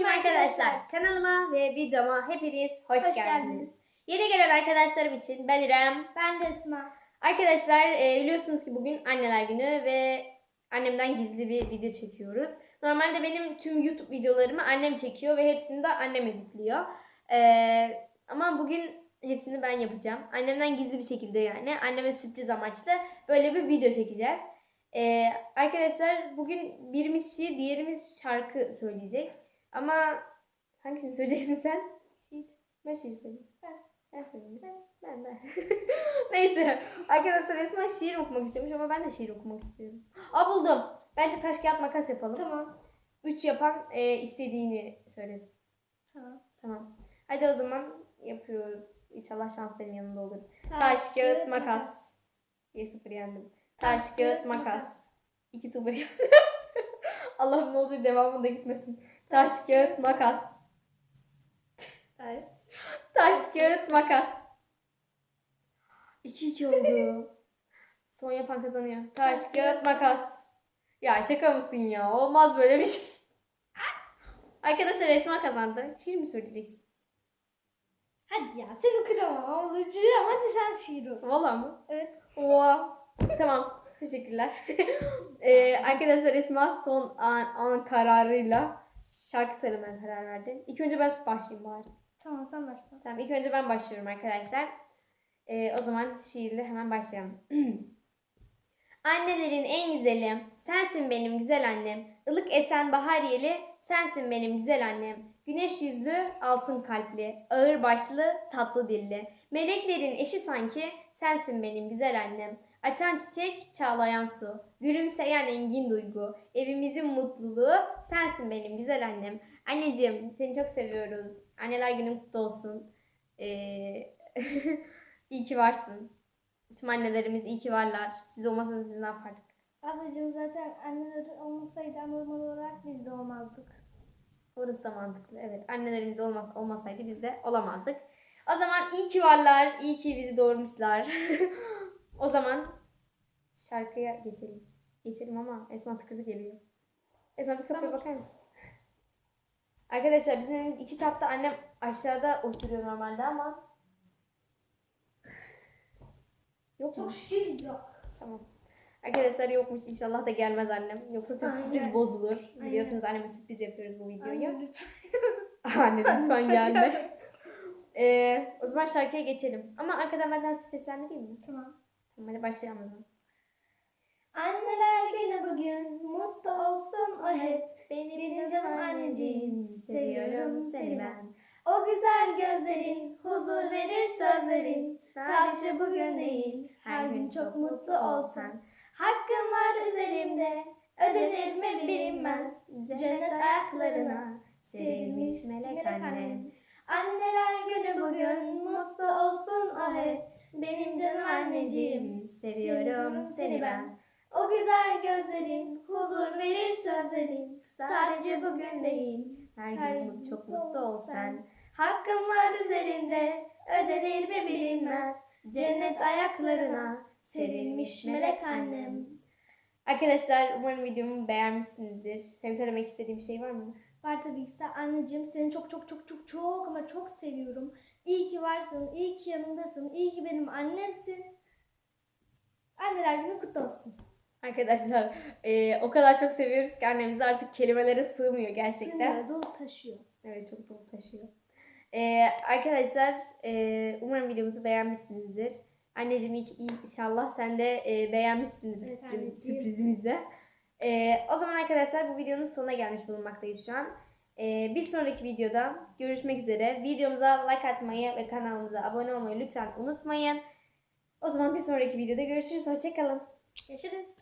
Selamünaleyküm arkadaşlar. Kanalıma ve videoma hepiniz hoş, Hoş geldiniz. geldiniz. Yeni gelen arkadaşlarım için ben İrem. Ben de Esma. Arkadaşlar e, biliyorsunuz ki bugün anneler günü ve annemden gizli bir video çekiyoruz. Normalde benim tüm YouTube videolarımı annem çekiyor ve hepsini de annem editliyor. E, ama bugün hepsini ben yapacağım. Annemden gizli bir şekilde yani. Anneme sürpriz amaçlı böyle bir video çekeceğiz. E, arkadaşlar bugün birimiz şiir, diğerimiz şarkı söyleyecek. Ama hangisini söyleyeceksin sen? Şiir. Ben şiir söyleyeyim. Ben. Ben söyleyeyim. Ben. Ben ben. Neyse. Arkadaşlar Esma şiir okumak istemiş ama ben de şiir okumak istiyorum. Aa buldum. Bence taş kağıt makas yapalım. Tamam. Üç yapan e, istediğini söylesin. Tamam. Tamam. Hadi o zaman yapıyoruz. İnşallah şans benim yanımda olur. Taş, kağıt, makas. 1-0 yendim. Taş, kağıt, makas. 2-0 yendim. Allah'ım ne olur devamında gitmesin. Taş, kağıt, makas. Taş. Taş, kağıt, makas. 2-2 oldu. Son yapan kazanıyor. Taş, kağıt, makas. Ya şaka mısın ya? Olmaz böyle bir şey. Arkadaşlar Esma kazandı. Şiir mi söyleyeceksin? Hadi ya seni kıramam ablacığım. Hadi sen şiir oku. Valla mı? Evet. Oha. tamam. Teşekkürler. ee, arkadaşlar Esma son an, an kararıyla şarkı söylemeye karar verdi. İlk önce ben başlayayım bari. Tamam sen başla. Tamam ilk önce ben başlıyorum arkadaşlar. Ee, o zaman şiirle hemen başlayalım. Annelerin en güzeli, sensin benim güzel annem. Ilık esen bahar yeli, sensin benim güzel annem. Güneş yüzlü, altın kalpli, ağır başlı, tatlı dilli. Meleklerin eşi sanki, sensin benim güzel annem. Açan çiçek, çağlayan su. Gülümseyen engin duygu. Evimizin mutluluğu, sensin benim güzel annem. Anneciğim, seni çok seviyoruz. Anneler günün kutlu olsun. Ee, iyi ki varsın. Tüm annelerimiz iyi ki varlar. Siz olmasanız biz ne yapardık? Ablacığım zaten anneler olmasaydı normal olarak biz de olmazdık. Orası da mantıklı. Evet. Annelerimiz olmaz, olmasaydı biz de olamazdık. O zaman iyi ki varlar. iyi ki bizi doğurmuşlar. o zaman şarkıya geçelim. Geçelim ama Esma tıkırı geliyor. Esma bir kapıya bakar mısın? Arkadaşlar bizim evimiz iki katta. Annem aşağıda oturuyor normalde ama Yok mu? Çok şükür yok. Tamam. Arkadaşlar yokmuş. İnşallah da gelmez annem. Yoksa tüm Aynen. sürpriz bozulur. Biliyorsunuz anneme sürpriz yapıyoruz bu videoyu. Anne lütfen. Anne lütfen gelme. Ee, o zaman şarkıya geçelim. Ama arkadan benden hafif seslendireyim mi? Tamam. Tamam hadi başlayalım o zaman. Anneler günü bugün mutlu olsun o hep. Benim canım anneciğim seviyorum seni ben. O güzel gözlerin, huzur verir sözlerin. Sadece bugün değil, her gün çok mutlu olsan. Hakkın var üzerimde, ödenir mi bilinmez. Cennet ayaklarına serilmiş melek annem. Anneler günü bugün mutlu olsun o hep. Benim canım anneciğim, seviyorum seni ben. O güzel gözlerin, huzur verir sözlerin. Sadece bugün değil, Her Her gün çok mutlu ol sen. Hakkım var üzerimde, ödenir mi bilinmez. Cennet ayaklarına serilmiş melek annem. Arkadaşlar umarım videomu beğenmişsinizdir. Senin söylemek istediğin bir şey var mı? Var tabii ki anneciğim seni çok çok çok çok çok ama çok seviyorum. İyi ki varsın, iyi ki yanımdasın, iyi ki benim annemsin. Anneler günü kutlu olsun. Arkadaşlar e, o kadar çok seviyoruz ki annemizi artık kelimelere sığmıyor gerçekten. Sınırı dolu taşıyor. Evet çok dolu taşıyor. Ee, arkadaşlar e, umarım videomuzu beğenmişsinizdir. Anneciğim inşallah sen de e, beğenmişsindir Evet, sürpriz, sürprizimizi. Ee, o zaman arkadaşlar bu videonun sonuna gelmiş bulunmaktayız şu an. Ee, bir sonraki videoda görüşmek üzere. Videomuza like atmayı ve kanalımıza abone olmayı lütfen unutmayın. O zaman bir sonraki videoda görüşürüz. Hoşçakalın. Görüşürüz.